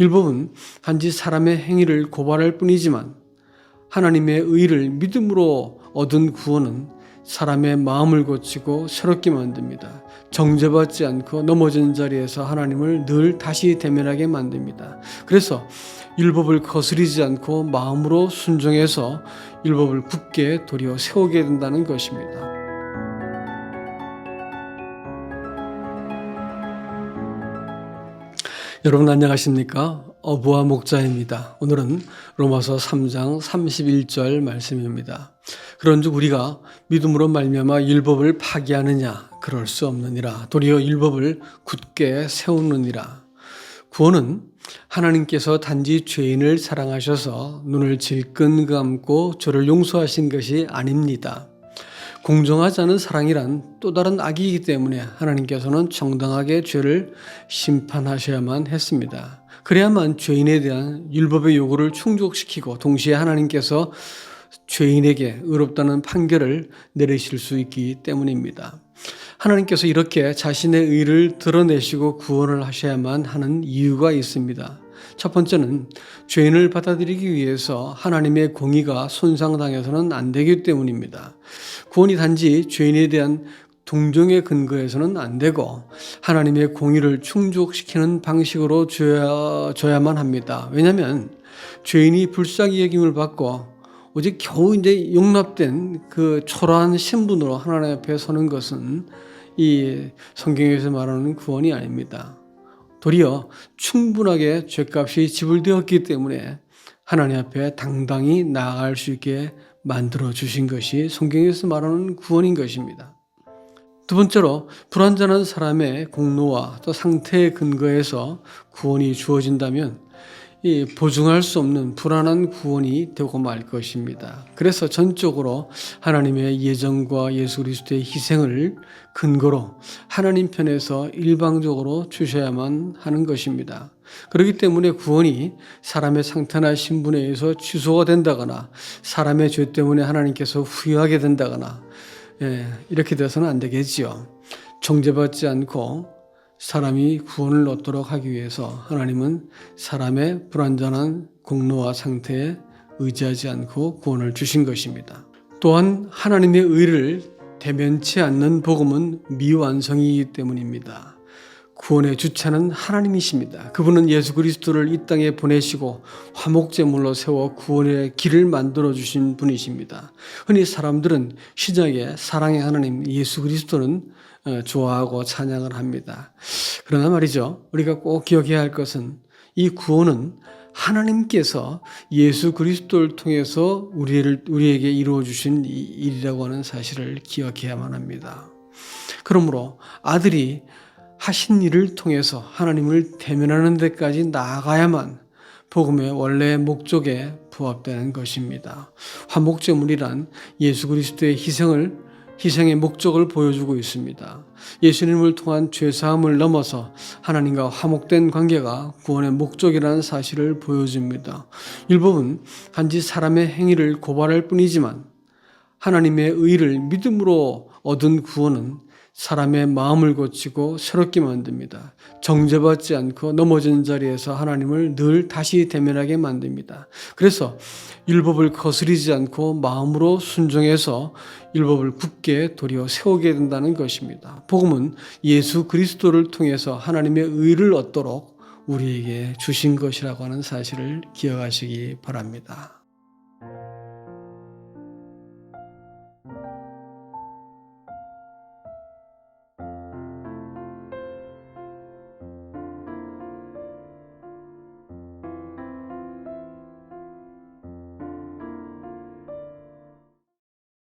율법은 단지 사람의 행위를 고발할 뿐이지만 하나님의 의를 믿음으로 얻은 구원은 사람의 마음을 고치고 새롭게 만듭니다. 정죄받지 않고 넘어진 자리에서 하나님을 늘 다시 대면하게 만듭니다. 그래서 율법을 거스리지 않고 마음으로 순종해서 율법을 굳게 도리어 세우게 된다는 것입니다. 여러분 안녕하십니까? 어부와 목자입니다. 오늘은 로마서 3장 31절 말씀입니다. 그런즉 우리가 믿음으로 말미암아 율법을 파기하느냐 그럴 수 없느니라 도리어 율법을 굳게 세우느니라 구원은 하나님께서 단지 죄인을 사랑하셔서 눈을 질끈 감고 저를 용서하신 것이 아닙니다. 공정하지 않은 사랑이란 또 다른 악이기 때문에 하나님께서는 정당하게 죄를 심판하셔야만 했습니다. 그래야만 죄인에 대한 율법의 요구를 충족시키고 동시에 하나님께서 죄인에게 의롭다는 판결을 내리실 수 있기 때문입니다. 하나님께서 이렇게 자신의 의를 드러내시고 구원을 하셔야만 하는 이유가 있습니다. 첫 번째는 죄인을 받아들이기 위해서 하나님의 공의가 손상당해서는 안 되기 때문입니다. 구원이 단지 죄인에 대한 동정의 근거에서는 안 되고 하나님의 공의를 충족시키는 방식으로 줘야, 줘야만 합니다. 왜냐하면 죄인이 불쌍히 여김을 받고 오직 겨우 이제 용납된 그 초라한 신분으로 하나님 앞에 서는 것은 이 성경에서 말하는 구원이 아닙니다. 도리어 충분하게 죄값이 지불되었기 때문에 하나님 앞에 당당히 나아갈 수 있게 만들어 주신 것이 성경에서 말하는 구원인 것입니다. 두 번째로 불완전한 사람의 공로와 또 상태에 근거해서 구원이 주어진다면 이 보증할 수 없는 불안한 구원이 되고 말 것입니다. 그래서 전적으로 하나님의 예정과 예수 그리스도의 희생을 근거로 하나님 편에서 일방적으로 주셔야만 하는 것입니다. 그렇기 때문에 구원이 사람의 상태나 신분에 의해서 취소가 된다거나 사람의 죄 때문에 하나님께서 후회하게 된다거나 예, 이렇게 돼서는 안 되겠지요. 정죄받지 않고 사람이 구원을 얻도록 하기 위해서 하나님은 사람의 불완전한 공로와 상태에 의지하지 않고 구원을 주신 것입니다. 또한 하나님의 의를 대면치 않는 복음은 미완성이기 때문입니다. 구원의 주체는 하나님이십니다. 그분은 예수 그리스도를 이 땅에 보내시고 화목제물로 세워 구원의 길을 만들어 주신 분이십니다. 흔히 사람들은 시작에 사랑의 하나님 예수 그리스도는 어, 좋아하고 찬양을 합니다. 그러나 말이죠. 우리가 꼭 기억해야 할 것은 이 구원은 하나님께서 예수 그리스도를 통해서 우리를, 우리에게 이루어 주신 일이라고 하는 사실을 기억해야만 합니다. 그러므로 아들이 하신 일을 통해서 하나님을 대면하는 데까지 나아가야만 복음의 원래 목적에 부합되는 것입니다. 화목제물이란 예수 그리스도의 희생을 희생의 목적을 보여주고 있습니다. 예수님을 통한 죄사함을 넘어서 하나님과 화목된 관계가 구원의 목적이라는 사실을 보여줍니다. 율법은 단지 사람의 행위를 고발할 뿐이지만 하나님의 의를 믿음으로 얻은 구원은 사람의 마음을 고치고 새롭게 만듭니다. 정죄받지 않고 넘어진 자리에서 하나님을 늘 다시 대면하게 만듭니다. 그래서 율법을 거스리지 않고 마음으로 순종해서 율법을 굳게 도리어 세우게 된다는 것입니다. 복음은 예수 그리스도를 통해서 하나님의 의를 얻도록 우리에게 주신 것이라고 하는 사실을 기억하시기 바랍니다.